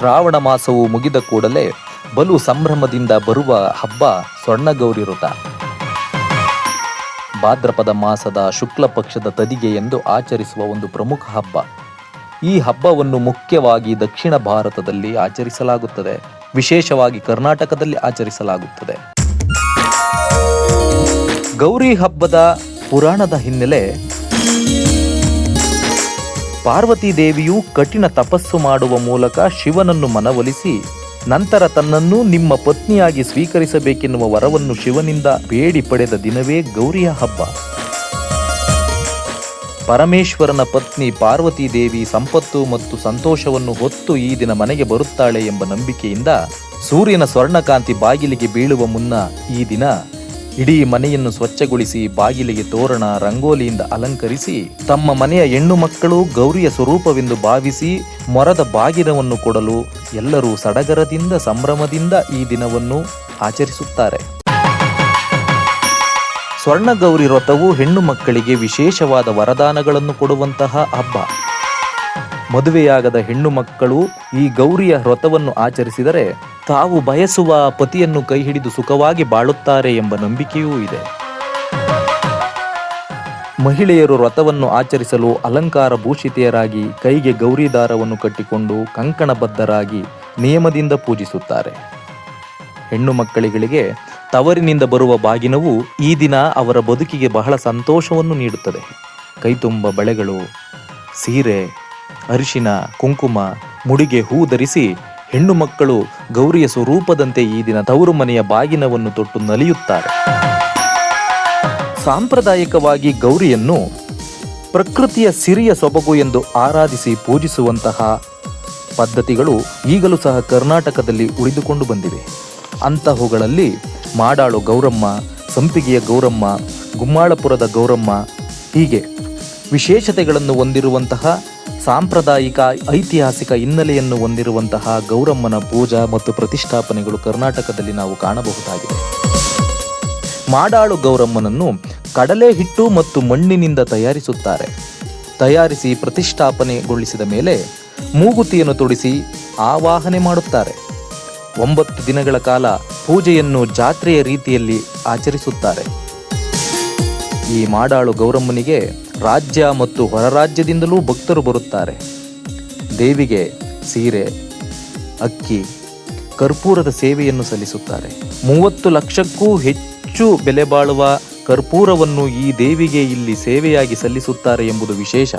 ಶ್ರಾವಣ ಮಾಸವು ಮುಗಿದ ಕೂಡಲೇ ಬಲು ಸಂಭ್ರಮದಿಂದ ಬರುವ ಹಬ್ಬ ಸ್ವರ್ಣಗೌರಿ ವ್ರತ ಭಾದ್ರಪದ ಮಾಸದ ಶುಕ್ಲ ಪಕ್ಷದ ತದಿಗೆ ಎಂದು ಆಚರಿಸುವ ಒಂದು ಪ್ರಮುಖ ಹಬ್ಬ. ಈ ಹಬ್ಬವನ್ನು ಮುಖ್ಯವಾಗಿ ದಕ್ಷಿಣ ಭಾರತದಲ್ಲಿ ಆಚರಿಸಲಾಗುತ್ತದೆ. ವಿಶೇಷವಾಗಿ ಕರ್ನಾಟಕದಲ್ಲಿ ಆಚರಿಸಲಾಗುತ್ತದೆ. ಗೌರಿ ಹಬ್ಬದ ಪುರಾಣದ ಹಿನ್ನೆಲೆ ಪಾರ್ವತಿ ದೇವಿಯು ಕಠಿಣ ತಪಸ್ಸು ಮಾಡುವ ಮೂಲಕ ಶಿವನನ್ನು ಮನವೊಲಿಸಿ, ನಂತರ ತನ್ನನ್ನು ನಿಮ್ಮ ಪತ್ನಿಯಾಗಿ ಸ್ವೀಕರಿಸಬೇಕೆನ್ನುವ ವರವನ್ನು ಶಿವನಿಂದ ಬೇಡಿ ಪಡೆದ ದಿನವೇ ಗೌರಿಯ ಹಬ್ಬ. ಪರಮೇಶ್ವರನ ಪತ್ನಿ ಪಾರ್ವತಿ ದೇವಿ ಸಂಪತ್ತು ಮತ್ತು ಸಂತೋಷವನ್ನು ಹೊತ್ತು ಈ ದಿನ ಮನೆಗೆ ಬರುತ್ತಾಳೆ ಎಂಬ ನಂಬಿಕೆಯಿಂದ ಸೂರ್ಯನ ಸ್ವರ್ಣಕಾಂತಿ ಬಾಗಿಲಿಗೆ ಬೀಳುವ ಮುನ್ನ ಈ ದಿನ ಇಡೀ ಮನೆಯನ್ನು ಸ್ವಚ್ಛಗೊಳಿಸಿ ಬಾಗಿಲಿಗೆ ತೋರಣ, ರಂಗೋಲಿಯಿಂದ ಅಲಂಕರಿಸಿ, ತಮ್ಮ ಮನೆಯ ಹೆಣ್ಣು ಮಕ್ಕಳು ಗೌರಿಯ ಸ್ವರೂಪವೆಂದು ಭಾವಿಸಿ ಮೊರದ ಬಾಗಿಲವನ್ನು ಕೊಡಲು ಎಲ್ಲರೂ ಸಡಗರದಿಂದ, ಸಂಭ್ರಮದಿಂದ ಈ ದಿನವನ್ನು ಆಚರಿಸುತ್ತಾರೆ. ಸ್ವರ್ಣಗೌರಿ ವ್ರತವು ಹೆಣ್ಣು ಮಕ್ಕಳಿಗೆ ವಿಶೇಷವಾದ ವರದಾನಗಳನ್ನು ಕೊಡುವಂತಹ ಹಬ್ಬ. ಮದುವೆಯಾಗದ ಹೆಣ್ಣು ಮಕ್ಕಳು ಈ ಗೌರಿಯ ವ್ರತವನ್ನು ಆಚರಿಸಿದರೆ ತಾವು ಬಯಸುವ ಪತಿಯನ್ನು ಕೈ ಹಿಡಿದು ಸುಖವಾಗಿ ಬಾಳುತ್ತಾರೆ ಎಂಬ ನಂಬಿಕೆಯೂ ಇದೆ. ಮಹಿಳೆಯರು ವ್ರತವನ್ನು ಆಚರಿಸಲು ಅಲಂಕಾರ ಭೂಷಿತೆಯರಾಗಿ ಕೈಗೆ ಗೌರಿ ದಾರವನ್ನು ಕಟ್ಟಿಕೊಂಡು ಕಂಕಣಬದ್ಧರಾಗಿ ನಿಯಮದಿಂದ ಪೂಜಿಸುತ್ತಾರೆ. ಹೆಣ್ಣು ಮಕ್ಕಳಿಗಳಿಗೆ ತವರಿನಿಂದ ಬರುವ ಬಾಗಿನವು ಈ ದಿನ ಅವರ ಬದುಕಿಗೆ ಬಹಳ ಸಂತೋಷವನ್ನು ನೀಡುತ್ತದೆ. ಕೈತುಂಬ ಬಳೆಗಳು, ಸೀರೆ, ಅರಿಶಿನ, ಕುಂಕುಮ, ಮುಡಿಗೆ ಹೂ ಧರಿಸಿ ಹೆಣ್ಣು ಮಕ್ಕಳು ಗೌರಿಯ ಸ್ವರೂಪದಂತೆ ಈ ದಿನ ತವರು ಮನೆಯ ಬಾಗಿನವನ್ನು ತೊಟ್ಟು ನಲಿಯುತ್ತಾರೆ. ಸಾಂಪ್ರದಾಯಿಕವಾಗಿ ಗೌರಿಯನ್ನು ಪ್ರಕೃತಿಯ ಸಿರಿಯ ಸೊಬಗು ಎಂದು ಆರಾಧಿಸಿ ಪೂಜಿಸುವಂತಹ ಪದ್ಧತಿಗಳು ಈಗಲೂ ಸಹ ಕರ್ನಾಟಕದಲ್ಲಿ ಉಳಿದುಕೊಂಡು ಬಂದಿವೆ. ಅಂತಹವುಗಳಲ್ಲಿ ಮಾಡಾಳು ಗೌರಮ್ಮ, ಸಂಪಿಗೆಯ ಗೌರಮ್ಮ, ಗುಮ್ಮಾಳಪುರದ ಗೌರಮ್ಮ ಹೀಗೆ ವಿಶೇಷತೆಗಳನ್ನು ಹೊಂದಿರುವಂತಹ ಸಾಂಪ್ರದಾಯಿಕ ಐತಿಹಾಸಿಕ ಹಿನ್ನೆಲೆಯನ್ನು ಹೊಂದಿರುವಂತಹ ಗೌರಮ್ಮನ ಪೂಜಾ ಮತ್ತು ಪ್ರತಿಷ್ಠಾಪನೆಗಳು ಕರ್ನಾಟಕದಲ್ಲಿ ನಾವು ಕಾಣಬಹುದಾಗಿದೆ. ಮಾಡಾಳು ಗೌರಮ್ಮನನ್ನು ಕಡಲೆ ಹಿಟ್ಟು ಮತ್ತು ಮಣ್ಣಿನಿಂದ ತಯಾರಿಸುತ್ತಾರೆ. ತಯಾರಿಸಿ ಪ್ರತಿಷ್ಠಾಪನೆಗೊಳಿಸಿದ ಮೇಲೆ ಮೂಗುತಿಯನ್ನು ತೊಡಿಸಿ ಆವಾಹನೆ ಮಾಡುತ್ತಾರೆ. ಒಂಬತ್ತು ದಿನಗಳ ಕಾಲ ಪೂಜೆಯನ್ನು ಜಾತ್ರೆಯ ರೀತಿಯಲ್ಲಿ ಆಚರಿಸುತ್ತಾರೆ. ಈ ಮಾಡಾಳು ಗೌರಮ್ಮನಿಗೆ ರಾಜ್ಯ ಮತ್ತು ಹೊರರಾಜ್ಯದಿಂದಲೂ ಭಕ್ತರು ಬರುತ್ತಾರೆ. ದೇವಿಗೆ ಸೀರೆ, ಅಕ್ಕಿ, ಕರ್ಪೂರದ ಸೇವೆಯನ್ನು ಸಲ್ಲಿಸುತ್ತಾರೆ. ಮೂವತ್ತು ಲಕ್ಷಕ್ಕೂ ಹೆಚ್ಚು ಬೆಲೆ ಬಾಳುವ ಕರ್ಪೂರವನ್ನು ಈ ದೇವಿಗೆ ಇಲ್ಲಿ ಸೇವೆಯಾಗಿ ಸಲ್ಲಿಸುತ್ತಾರೆ ಎಂಬುದು ವಿಶೇಷ.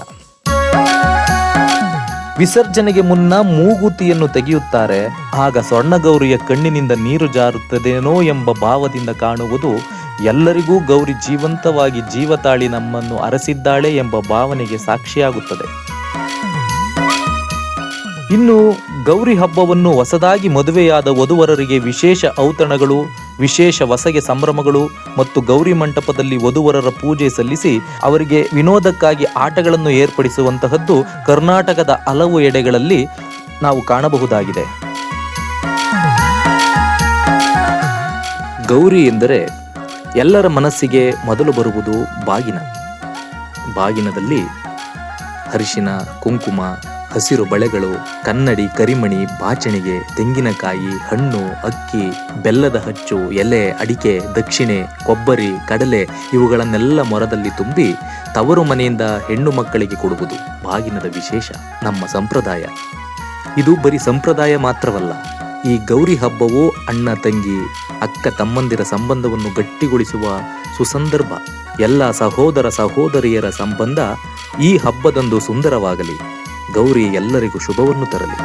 ವಿಸರ್ಜನೆಗೆ ಮುನ್ನ ಮೂಗುತಿಯನ್ನು ತೆಗೆಯುತ್ತಾರೆ. ಆಗ ಸ್ವರ್ಣಗೌರಿಯ ಕಣ್ಣಿನಿಂದ ನೀರು ಜಾರುತ್ತದೇನೋ ಎಂಬ ಭಾವದಿಂದ ಕಾಣುವುದು ಎಲ್ಲರಿಗೂ ಗೌರಿ ಜೀವಂತವಾಗಿ ಜೀವತಾಳಿ ನಮ್ಮನ್ನು ಅರಸಿದ್ದಾಳೆ ಎಂಬ ಭಾವನೆಗೆ ಸಾಕ್ಷಿಯಾಗುತ್ತದೆ. ಇನ್ನು ಗೌರಿ ಹಬ್ಬವನ್ನು ಹೊಸದಾಗಿ ಮದುವೆಯಾದ ವಧುವರರಿಗೆ ವಿಶೇಷ ಔತಣಗಳು, ವಿಶೇಷ ವಸಗೆ ಸಂಭ್ರಮಗಳು ಮತ್ತು ಗೌರಿ ಮಂಟಪದಲ್ಲಿ ವಧುವರರ ಪೂಜೆ ಸಲ್ಲಿಸಿ ಅವರಿಗೆ ವಿನೋದಕ್ಕಾಗಿ ಆಟಗಳನ್ನು ಏರ್ಪಡಿಸುವಂತಹದ್ದು ಕರ್ನಾಟಕದ ಹಲವು ಎಡೆಗಳಲ್ಲಿ ನಾವು ಕಾಣಬಹುದಾಗಿದೆ. ಗೌರಿ ಎಂದರೆ ಎಲ್ಲರ ಮನಸ್ಸಿಗೆ ಮೊದಲು ಬರುವುದು ಬಾಗಿನ. ಬಾಗಿನದಲ್ಲಿ ಅರಿಶಿನ, ಕುಂಕುಮ, ಹಸಿರು ಬಳೆಗಳು, ಕನ್ನಡಿ, ಕರಿಮಣಿ, ಬಾಚಣಿಗೆ, ತೆಂಗಿನಕಾಯಿ, ಹಣ್ಣು, ಅಕ್ಕಿ, ಬೆಲ್ಲದ ಹಚ್ಚು, ಎಲೆ, ಅಡಿಕೆ, ದಕ್ಷಿಣೆ, ಕೊಬ್ಬರಿ, ಕಡಲೆ ಇವುಗಳನ್ನೆಲ್ಲ ಮೊರದಲ್ಲಿ ತುಂಬಿ ತವರು ಮನೆಯಿಂದ ಹೆಣ್ಣು ಮಕ್ಕಳಿಗೆ ಕೊಡುವುದು ಬಾಗಿನದ ವಿಶೇಷ, ನಮ್ಮ ಸಂಪ್ರದಾಯ. ಇದು ಬರೀ ಸಂಪ್ರದಾಯ ಮಾತ್ರವಲ್ಲ ಈ ಗೌರಿ ಹಬ್ಬವು ಅಣ್ಣ, ತಂಗಿ, ಅಕ್ಕ, ತಮ್ಮಂದಿರ ಸಂಬಂಧವನ್ನು ಗಟ್ಟಿಗೊಳಿಸುವ ಸುಸಂದರ್ಭ. ಎಲ್ಲ ಸಹೋದರ, ಸಹೋದರಿಯರ ಸಂಬಂಧ ಈ ಹಬ್ಬದಂದು ಸುಂದರವಾಗಲಿ. ಗೌರಿ ಎಲ್ಲರಿಗೂ ಶುಭವನ್ನು ತರಲಿ.